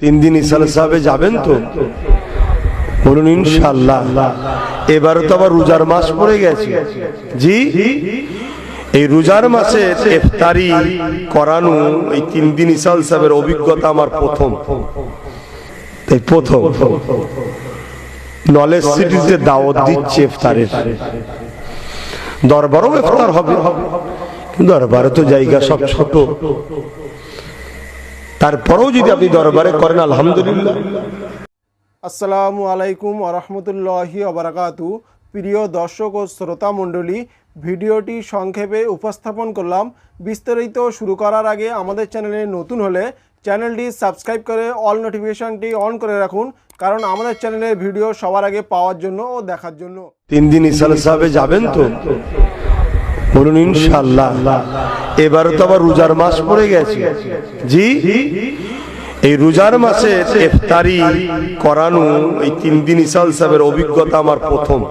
তিন দিন ইসাল সাহেবে যাবেন তো? বলুন ইনশাল্লাহ এবারও তো আবার রোজার মাস পড়ে গেছে। জি? এই রোজার মাসে ইফতারি করানো এই তিন দিন ইসাল সাহেবের অভিজ্ঞতা আমার প্রথম। তাই প্রথম। নলেজ সিটিতে দাওয়াত দিচ্ছে ইফতারের। দরবারও ইফতার হবে। দরবারে তো জায়গা সব ছোট। তারপরেও যদি আপনি দরবারে করেন আলহামদুলিল্লাহ। আসসালামু আলাইকুম আরহামতুল্লাহি অবরাকাতু প্রিয় দর্শক ও শ্রোতা মণ্ডলী ভিডিওটি সংক্ষেপে উপস্থাপন করলাম। বিস্তারিত শুরু করার আগে আমাদের চ্যানেলে নতুন হলে চ্যানেলটি সাবস্ক্রাইব করে অল নোটিফিকেশনটি অন করে রাখুন কারণ আমাদের চ্যানেলের ভিডিও সবার আগে পাওয়ার জন্য ও দেখার জন্য। তিন দিন ইসাল সাহেবে যাবেন তো? বলুন ইনশাল্লাহ এবারও তো আবার রোজার মাস পড়ে গেছে। জি? এই রোজার মাসে ইফতারি করানো এই তিন দিন ইসাল সাহেবের অভিজ্ঞতা আমার প্রথম।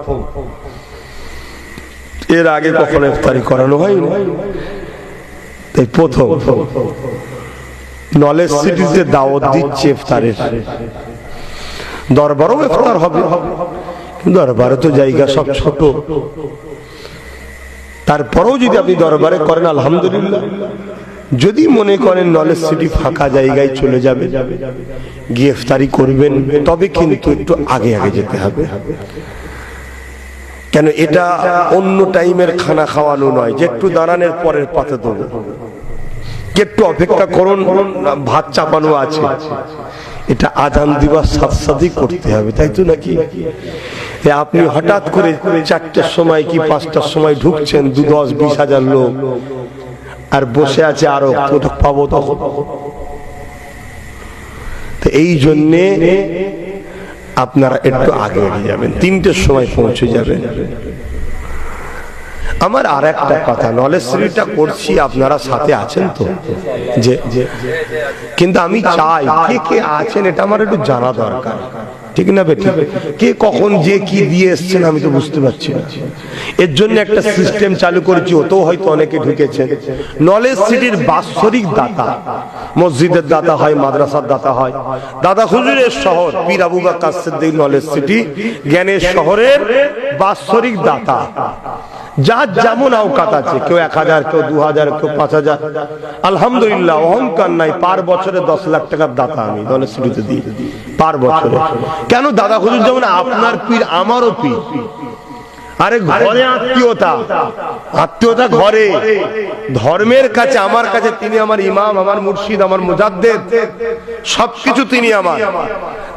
এর আগে কখনো ইফতারি করানো হয়নি। তাই প্রথম। নলেজ সিটিতে দাওয়াত দিচ্ছে ইফতারের। দরবারও ইফতার হবে। দরবারে তো জায়গা সব ছোট। তারপরেও যদি আপনি দরবারে করেন, আলহামদুলিল্লাহ। যদি মনে করেন নলেজ সিটি ফাঁকা জায়গায় চলে যাবে, গ্রেফতারি করবেন, তবে কিন্তু একটু আগে আগে যেতে হবে। কেন এটা অন্য টাইমের খানা খাওয়ানো নয়, যে একটু দাঁড়ানোর পরের পাতে দেবো একটু অপেক্ষা করুন, ভাত চাপানো আছে। এটা আজান দিবার সাথে সাথেই করতে হবে, তাই তো নাকি? আপনি হঠাৎ করে চারটের সময় কি পাঁচটার সময় ঢুকছেন, দু দশ, বিশ হাজার লোক, আর বসে আছে আরও পাবো তখন? তো এই জন্যে আপনারা একটু আগে যাবেন, তিনটের সময় পৌঁছে যাবেন। আমার আর একটা কথা নলেজ শ্রীটা করছি, আপনারা সাথে আছেন তো? যে কিন্তু আমি চাই, কে কে আছেন এটা আমার একটু জানা দরকার। ঠিক না বেটি? কে কখন যে কি দিয়ে এসছেন আমি তো বুঝতে পারছি না। এর জন্য একটা সিস্টেম চালু করেছি, ওতেও হয়তো অনেকে ঢুকেছেন। নলেজ সিটির বাৎসরিক দাতা, মসজিদের দাতা হয়, মাদ্রাসার দাতা হয়। দাদা হুজুরের শহর, পীর আবু বাক্কার সিদ্দিক নলেজ সিটি জ্ঞানের শহরের বাৎসরিক দাতা। যার যেমন আওকাত আছে, কেউ এক হাজার, কেউ দু হাজার, কেউ পাঁচ হাজার। আলহামদুলিল্লাহ, অহংকার নাই, পার বছরে দশ লাখ টাকার দাতা আমি, দলের স্মৃতি দিই। পার বছরে। কেন দাদা হুজুর, যেমন আপনার পীর, আমারও পীর। আরে ঘরে আত্মীয়তা। আত্মীয়তা ঘরে। ধর্মের কাছে, আমার কাছে তিনি আমার ইমাম, আমার মুর্শিদ, আমার মুজাদ্দেদ। সবকিছু তিনি আমার।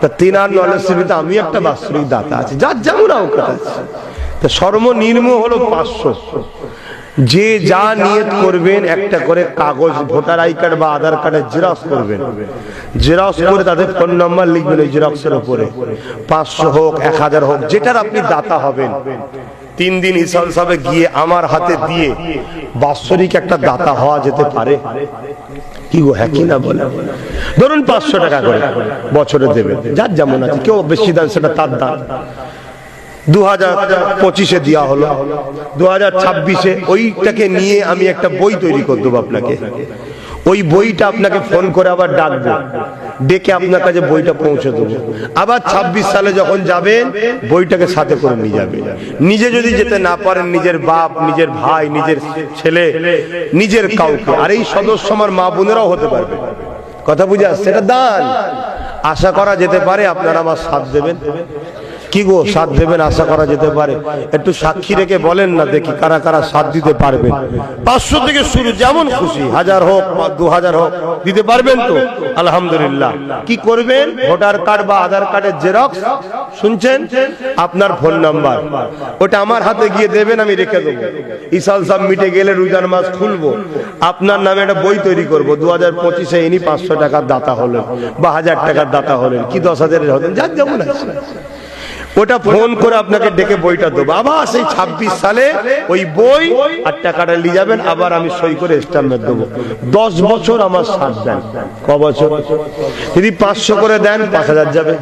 তা তিনার নলেজ আমি একটা বাস্তবিক দাতা আছে, যার যেমন আওকাত আছে। তা সর্বনিম্ন হলো পাঁচশো। যে যা নিয়ত করবেন, একটা করে কাগজ, ভোটার আই কার্ড বা আধার কার্ডের জেরক্স করবেন। জেরক্স করে তাদের ফোন নাম্বার লিখবেন ওই জেরক্সের উপরে। পাঁচশো হোক, এক হাজার হোক, যেটার আপনি দাতা হবেন। তিন দিন ইসাল সাহেবে গিয়ে আমার হাতে দিয়ে বাৎসরিক একটা দাতা হওয়া যেতে পারে। কি গো হ্যাঁ কি না বলে? ধরুন পাঁচশো টাকা করে বছরে দেবেন। যার যেমন আছে, কেউ বেশি দান সেটা তার দান দু হাজার পঁচিশে দেওয়া হলো। দু হাজার ছাব্বিশে ওইটাকে নিয়ে আমি একটা বই তৈরি করে দেবো আপনাকে। ওই বইটা আপনাকে ফোন করে আবার ডাকবো। ডেকে আপনার কাছে বইটা পৌঁছে দেবো। আবার ছাব্বিশ সালে যখন যাবেন, বইটাকে সাথে করে নিয়ে যাবে নিজে যদি যেতে না পারেন, নিজের বাপ, নিজের ভাই, নিজের ছেলে, নিজের কাউকে। আর এই সদস্য আমার মা বোনেরাও হতে পারবে। কথা বুঝে আসছে? এটা দান। আশা করা যেতে পারে আপনারা আমার সাথ দেবেন। কি গো সাথ দেবেন আশা করা যেতে পারে? একটু সাক্ষী রেখে বলেন না দেখি কারা কারা সাথ দিতে পারবেন। পাঁচশো থেকে শুরু, যেমন খুশি, হাজার হোক দু হাজার হোক, দিতে পারবেন তো? আলহামদুলিল্লাহ। কি করবেন? ভোটার কার্ড বা আধার কার্ডের জেরক্স? শুনছেন? আপনার ফোন নাম্বার। ওটা আমার হাতে গিয়ে দেবেন, আমি রেখে দেবো। ইসাল সাহ মিটে গেলে রোজার মাস খুলবো। আপনার নামে একটা বই তৈরি করব। দু হাজার পঁচিশে ইনি পাঁচশো টাকার দাতা হলেন বা হাজার টাকার দাতা হলেন। কি দশ হাজারের হলেন? যার যেমন আছে। ওটা ফোন করে আপনাকে ডেকে বইটা দেবো। আবার সেই ছাব্বিশ সালে ওই বই আর টাকাটা নিয়ে যাবেন, আবার আমি সই করে স্ট্যাম্পে দেবো। দশ বছর আমার সাথ দেন, ক বছর? যদি পাঁচশো করে দেন, পাঁচ হাজার যাবে।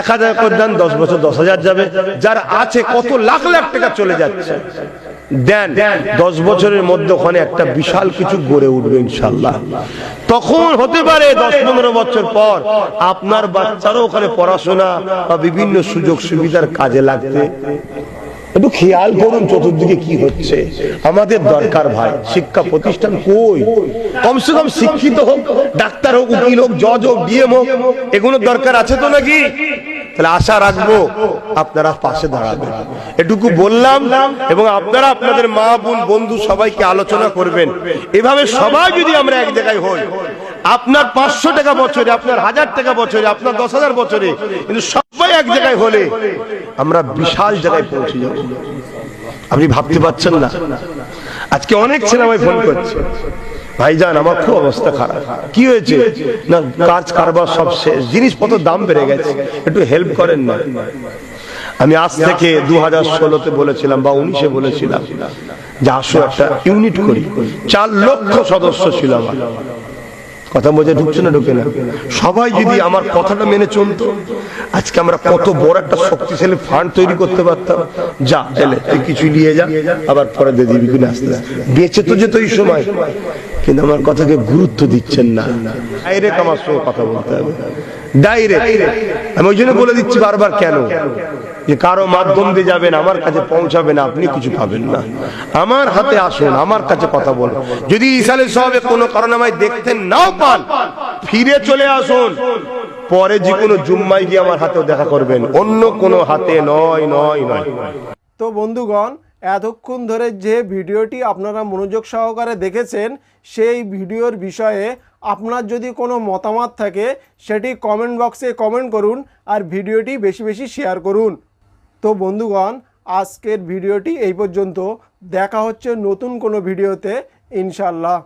এক হাজার করে দেন, দশ বছর দশ হাজার যাবে। যার আছে কত লাখ লাখ টাকা চলে যাচ্ছে। দেন, দশ বছরের মধ্যে ওখানে একটা বিশাল কিছু গড়ে উঠবে ইনশাল্লাহ তখন হতে পারে দশ পনেরো বছর পর আপনার বাচ্চারও ওখানে পড়াশোনা বা বিভিন্ন সুযোগ সুবিধার কাজে লাগতে। একটু খেয়াল করুন চতুর্দিকে কি হচ্ছে। আমাদের দরকার ভাই, শিক্ষা প্রতিষ্ঠান কই? কমসে কম শিক্ষিত হোক, ডাক্তার হোক, উকিল হোক, জজ হোক, ডিএম হোক এগুলোর দরকার আছে তো নাকি? তাহলে আশা রাখব আপনারা পাশে দাঁড়াবেন। এটুকু বললাম এবং আপনারা আপনাদের মা বোন বন্ধু সবাইকে আলোচনা করবেন। এভাবে সবাই যদি আমরা এক জায়গায় হই, আপনার পাঁচশো টাকা বছরে, আপনার হাজার টাকা বছরে, আপনার দশ হাজার বছরে, কিন্তু সবাই এক জায়গায় হলে আমরা বিশাল জায়গায় পৌঁছে যাব। আপনি ভাবতে পারছেন না? আজকে অনেক ছেলে আমায় ফোন করছে। ভাইজান, আমার খুব অবস্থা খারাপ। কি হয়েছে? না, কাজ, কারবার সব শেষ। জিনিসপত্র দাম বেড়ে গেছে। একটু হেল্প করেন না। আমি আজ থেকে দু হাজার ষোলোতে বলেছিলাম বা উনিশে বলেছিলাম যে আসো একটা ইউনিট করি। চার লক্ষ সদস্য ছিল আমার। কথা বোঝা ঢুকছে না ঢুকে না। সবাই যদি আমার কথাটা মেনে চলতো আজকে আমরা কত বড় একটা শক্তিশালী ফান্ড তৈরি করতে পারতাম। যা এলে তুই কিছুই নিয়ে যা আবার পরে দিয়ে দিবি কিনা আস্তে। আস্তে। বেঁচে তো যেত এই সময় কিন্তু আমার কথাকে গুরুত্ব দিচ্ছেন না। ডাইরেক্ট আমার সঙ্গে কথা বলতে হবে। আমি ওই জন্য বলে দিচ্ছি বারবার কেন? যে কারও মাধ্যম দিয়ে যাবেন, আমার কাছে পৌঁছাবেন, আপনি কিছু পাবেন না। আমার হাতে আসুন, আমার কাছে কথা বলুন। যদি ইসালে সাহেব কোনো কারণে আমায় দেখতে নাও পান। ফিরে চলে আসুন। পরে যে কোনো জুম্মায় গিয়ে আমার হাতেও দেখা করবেন। অন্য কোনো হাতে নয় নয় নয়। তো বন্ধুগণ এতক্ষণ ধরে যে ভিডিওটি আপনারা মনোযোগ সহকারে দেখেছেন, সেই ভিডিওর বিষয়ে আপনার যদি কোনো মতামত থাকে, সেটি কমেন্ট বক্সে কমেন্ট করুন আর ভিডিওটি বেশি বেশি শেয়ার করুন। তো বন্ধুগণ, আজকের ভিডিওটি এই পর্যন্ত। দেখা হচ্ছে নতুন কোনো ভিডিওতে ইনশাল্লাহ